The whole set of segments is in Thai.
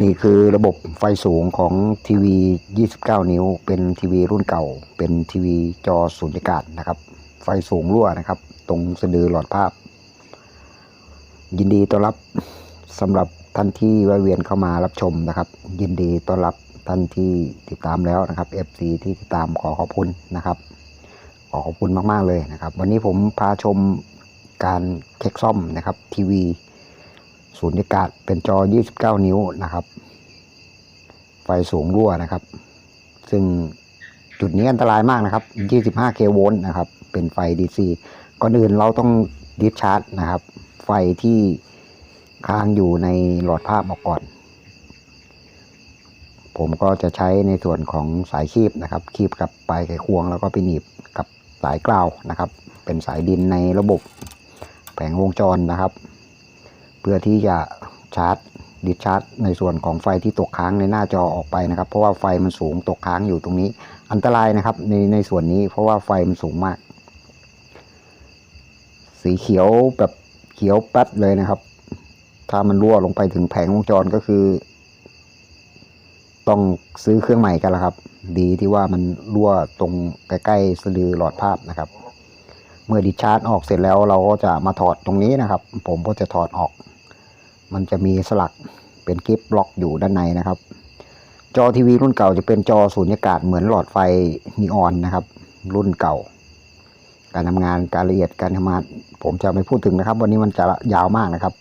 นี่คือระบบไฟสูงของทีวี 29 นิ้ว เป็นทีวีรุ่นเก่า เป็นทีวีจอสูญญากาศนะครับ ไฟสูงรั่วนะครับ ตรงสะดือหลอดภาพ ยินดีต้อนรับสำหรับท่านที่แวะเวียนเข้ามารับชมนะครับ ยินดีต้อนรับท่านที่ติดตามแล้วนะครับ FC ที่ติดตามขอขอบคุณนะครับ ขอขอบคุณมาก ๆ เลยนะครับ วันนี้ผมพาชมการเช็คซ่อมนะครับทีวี ศูนย์ยากาศเป็นจอ 29 นิ้วนะครับ ไฟสูงรั่วนะครับ ซึ่งจุดนี้อันตรายมากนะครับ 25 k โวลต์นะครับ เป็นไฟ DC ก่อนอื่นเราต้องดิสชาร์จนะครับ ไฟที่ค้างอยู่ในหลอดภาพออกก่อน ผมก็จะใช้ในส่วนของสายคีบนะครับ คีบกับปลายไขควงแล้วก็ไปหนีบกับสายกราวนะครับ เป็นสายดินในระบบแผงวงจรนะครับ เพื่อที่จะชาร์จดิชาร์จในส่วนของไฟที่ตกค้างในหน้าจอออกไปนะครับ เพราะว่าไฟมันสูงตกค้างอยู่ตรงนี้ อันตรายนะครับในในส่วนนี้เพราะว่าไฟมันสูงมาก สีเขียวแบบเขียวแป๊ดเลยนะครับ ถ้ามันรั่วลงไปถึงแผงวงจรก็คือ ต้องซื้อเครื่องใหม่กันแล้วครับ ดีที่ว่ามันรั่วตรงใกล้ๆสะดือหลอดภาพนะครับ เมื่อดิชาร์จออกเสร็จแล้วเราก็จะมาถอดตรงนี้นะครับ ผมก็จะถอดออก มันจะมีสลักเป็นกิฟต์บล็อกอยู่ด้านในนะครับ จอทีวีรุ่นเก่าจะเป็นจอสูญญากาศเหมือนหลอดไฟนีออนนะครับ รุ่นเก่า การทำงานการละเอียดการทำงานผมจะไม่พูดถึงนะครับ วันนี้มันจะยาวมากนะครับ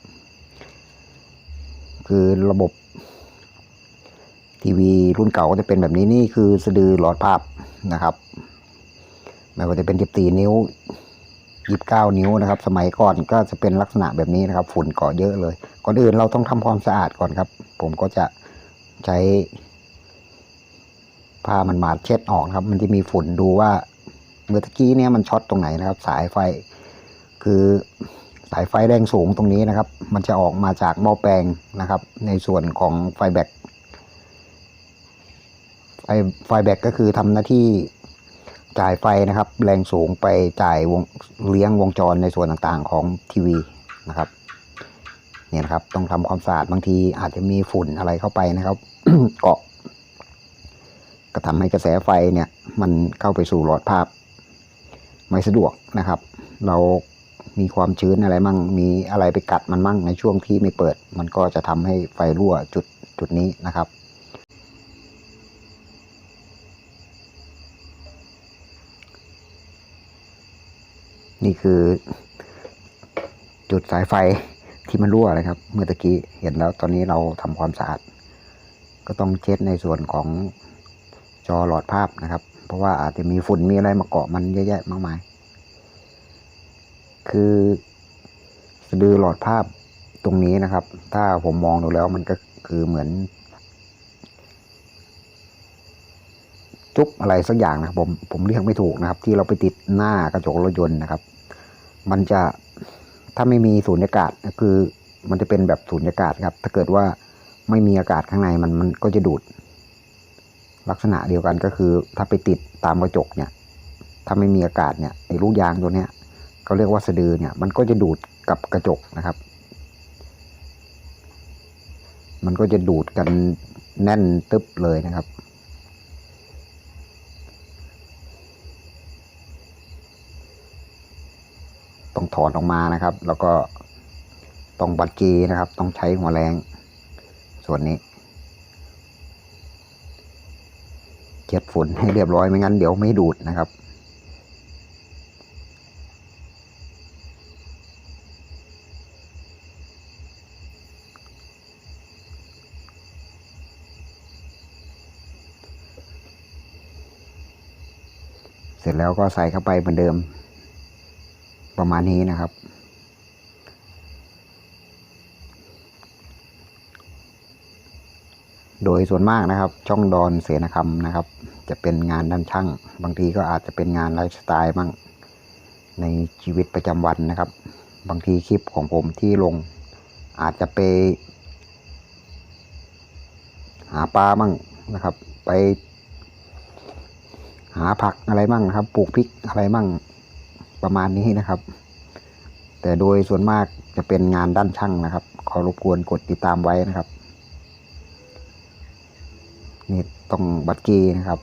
คือระบบทีวีรุ่นเก่าก็จะเป็นแบบนี้นี่คือสะดือหลอดภาพนะครับไม่ว่าจะเป็น14นิ้ว29นิ้วนะครับ สมัยก่อนก็จะเป็นลักษณะแบบนี้นะครับ ฝุ่นเกาะเยอะเลย ก่อนอื่นเราต้องทำความสะอาดก่อนครับ ผมก็จะใช้ผ้ามันมาดเช็ดออกครับ มันจะมีฝุ่นดูว่าเมื่อกี้เนี่ยมันช็อตตรงไหนนะครับ สายไฟ คือสายไฟแรงสูงตรงนี้นะครับ มันจะออกมาจากหม้อแปลงนะครับ ในส่วนของไฟแบตไฟไฟแบตก็คือทำหน้าที่จ่ายไฟนะครับ แรงสูงไปจ่ายวงเลี้ยงวงจรในส่วนต่างๆของทีวีนะครับ เนี่ยครับ ต้องทำความสะอาดบางทีอาจจะมีฝุ่นอะไรเข้าไปนะครับ เกาะ ก็ทำให้กระแสไฟเนี่ย มันเข้าไปสู่หลอดภาพ ไม่สะดวกนะครับ เรามีความชื้นอะไรมั่ง มีอะไรไปกัดมันมั่งในช่วงที่ไม่เปิด มันก็จะทำให้ไฟรั่วจุดจุดนี้นะครับนี่คือจุดสายไฟ ที่มันรั่วนะครับ เมื่อตะกี้เห็นแล้วตอนนี้เราทำความสะอาด ก็ต้องเช็ดในส่วนของจอหลอดภาพนะครับ เพราะว่าอาจจะมีฝุ่นมีอะไรมาเกาะมันเยอะแยะมากมาย คือสะดือหลอดภาพตรงนี้นะครับ ถ้าผมมองดูแล้วมันก็คือเหมือน จุ๊บอะไรสักอย่างนะครับผมผมเรียกไม่ถูกนะครับ ที่เราไปติดหน้ากระจกรถยนต์นะครับ มันจะ ถ้าไม่มีสูญญากาศก็คือมันจะเป็นแบบสูญญากาศครับ ถ้าเกิดว่าไม่มีอากาศข้างในมันมันก็จะดูด ลักษณะเดียวกันก็คือ ถ้าไปติดตามกระจกเนี่ย ถ้าไม่มีอากาศเนี่ยไอ้ลูกยางตัวเนี้ยเขาเรียกว่าสะดือเนี่ย มันก็จะดูดกับกระจกนะครับ มันก็จะดูดกันแน่นตึ๊บเลยนะครับ ต้ องถอนออกมานะครับ แล้วก็ต้องบัดกีนะครับ ต้องใช้หัวแรง ส่วนนี้เช็ดฝุ่นให้เรียบร้อยไม่งั้นเดี๋ยวไม่ดูดนะครับเสร็จแล้วก็ใส่เข้าไปเหมือนเดิม ประมาณนี้นะครับ โดยส่วนมากนะครับ ช่องดอนเสนาคำนะครับ จะเป็นงานด้านช่าง บางทีก็อาจจะเป็นงานไลฟ์สไตล์บ้างในชีวิตประจำวันนะครับ บางทีคลิปของผมที่ลง อาจจะไป หาปลาบ้างนะครับ ไป หาผักอะไรบ้างนะครับ ปลูกพริกอะไรบ้าง ประมาณนี้นะครับ แต่โดยส่วนมากจะเป็นงานด้านช่างนะครับ ขอรบกวนกดติดตามไว้นะครับ นี่ต้องบัตรกีนะครับ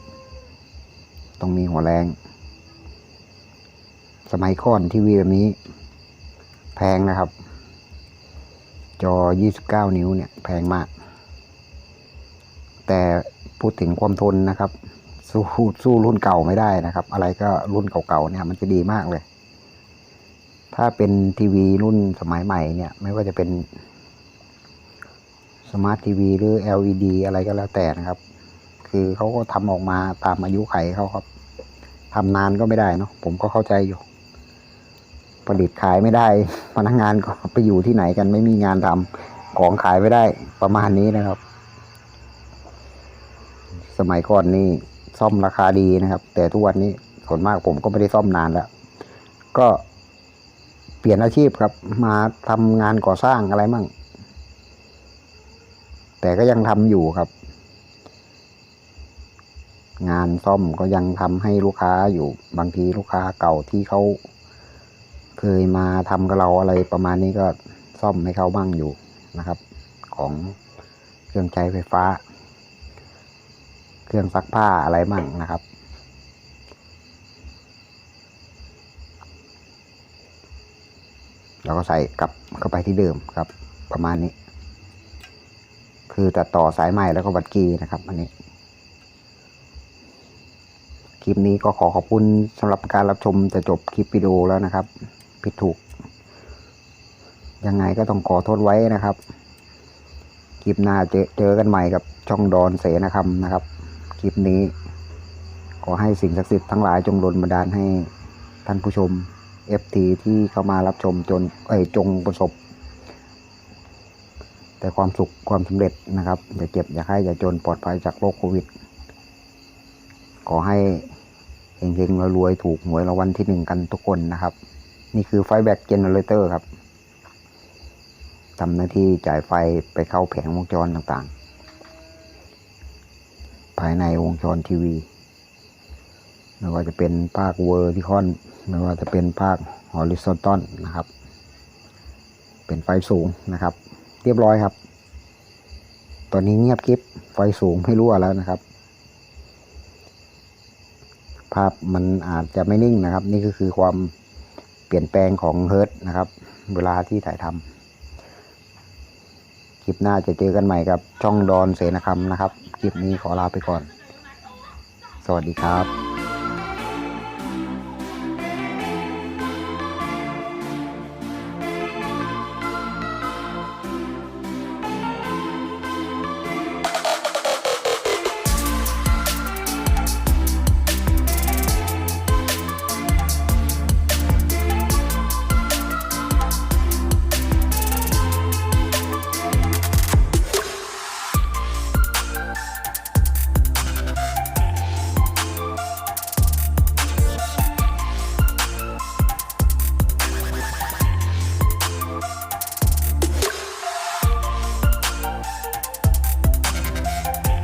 ต้องมีหัวแรง สมัยก่อนทีวีแบบนี้ แพงนะครับ จอ 29 นิ้วเนี่ย แพงมาก แต่พูดถึงความทนนะครับ สู้สู้รุ่นเก่าไม่ได้นะครับ อะไรก็รุ่นเก่าๆเนี่ย มันจะดีมากเลย ถ้าเป็นทีวีรุ่นสมัยใหม่เนี่ย ไม่ว่าจะเป็นสมาร์ททีวีหรือ LED อะไรก็แล้วแต่นะครับ คือเขาก็ทำออกมาตามอายุไขเขาครับทำนานก็ไม่ได้เนาะผมก็เข้าใจอยู่ ผลิตขายไม่ได้ พนักงานก็ไปอยู่ที่ไหนกันไม่มีงานทำของขายไม่ได้ประมาณนี้นะครับ สมัยก่อนนี่ ซ่อมราคาดีนะครับ แต่ทุกวันนี้ส่วนมากผมก็ไม่ได้ซ่อมนานแล้ว ก็เปลี่ยนอาชีพครับ มาทำงานก่อสร้างอะไรมั่ง แต่ก็ยังทำอยู่ครับ งานซ่อมก็ยังทำให้ลูกค้าอยู่ บางทีลูกค้าเก่าที่เขาเคยมาทำกับเราอะไรประมาณนี้ก็ซ่อมให้เขาบ้างอยู่นะครับ ของเครื่องใช้ไฟฟ้า เครื่องซักผ้าอะไรมั่งนะครับ เราก็ใส่กลับเข้าไปที่เดิมครับ ประมาณนี้ คือตัดต่อสายใหม่แล้วก็บัตรกีนะครับ อันนี้คลิปนี้ก็ขอขอบคุณสำหรับการรับชมจะจบคลิปวิดีโอแล้วนะครับ ผิดถูก ยังไงก็ต้องขอโทษไว้นะครับ คลิปหน้าเจอเจอกันใหม่กับช่องดอนเสนาคำนะครับ คลิปนี้ ขอให้สิ่งศักดิ์สิทธิ์ทั้งหลายจงดลบันดาลให้ท่านผู้ชม FT ที่เข้ามารับชมจนเอ้ยจงประสบ แต่ความสุขความสำเร็จนะครับ อย่าเจ็บอย่าให้อย่าจนปลอดภัยจากโรคโควิด ขอให้เฮงๆรวยๆถูกหวยรางวัลที่หนึ่งกันทุกคนนะครับ นี่คือไฟแบ็กเจเนเรเตอร์ครับทำหน้าที่จ่ายไฟไปเข้าแผงวงจรต่างๆ ภายในวงจรทีวีไม่ว่าจะเป็นภาคเวอร์ทิคอนไม่ว่าจะเป็นภาคฮอริซอนตอนนะครับ เป็นไฟสูงนะครับ เรียบร้อยครับ ตอนนี้เงียบกริบไฟสูงไม่รั่วแล้วนะครับ ภาพมันอาจจะไม่นิ่งนะครับ นี่ก็คือความเปลี่ยนแปลงของเฮิร์ตนะครับ เวลาที่ถ่ายทำ ลิปหน้าจะเจอกันใหม่กับช่องดอนเสนคำนะครับ คลิปนี้ขอลาไปก่อน สวัสดีครับ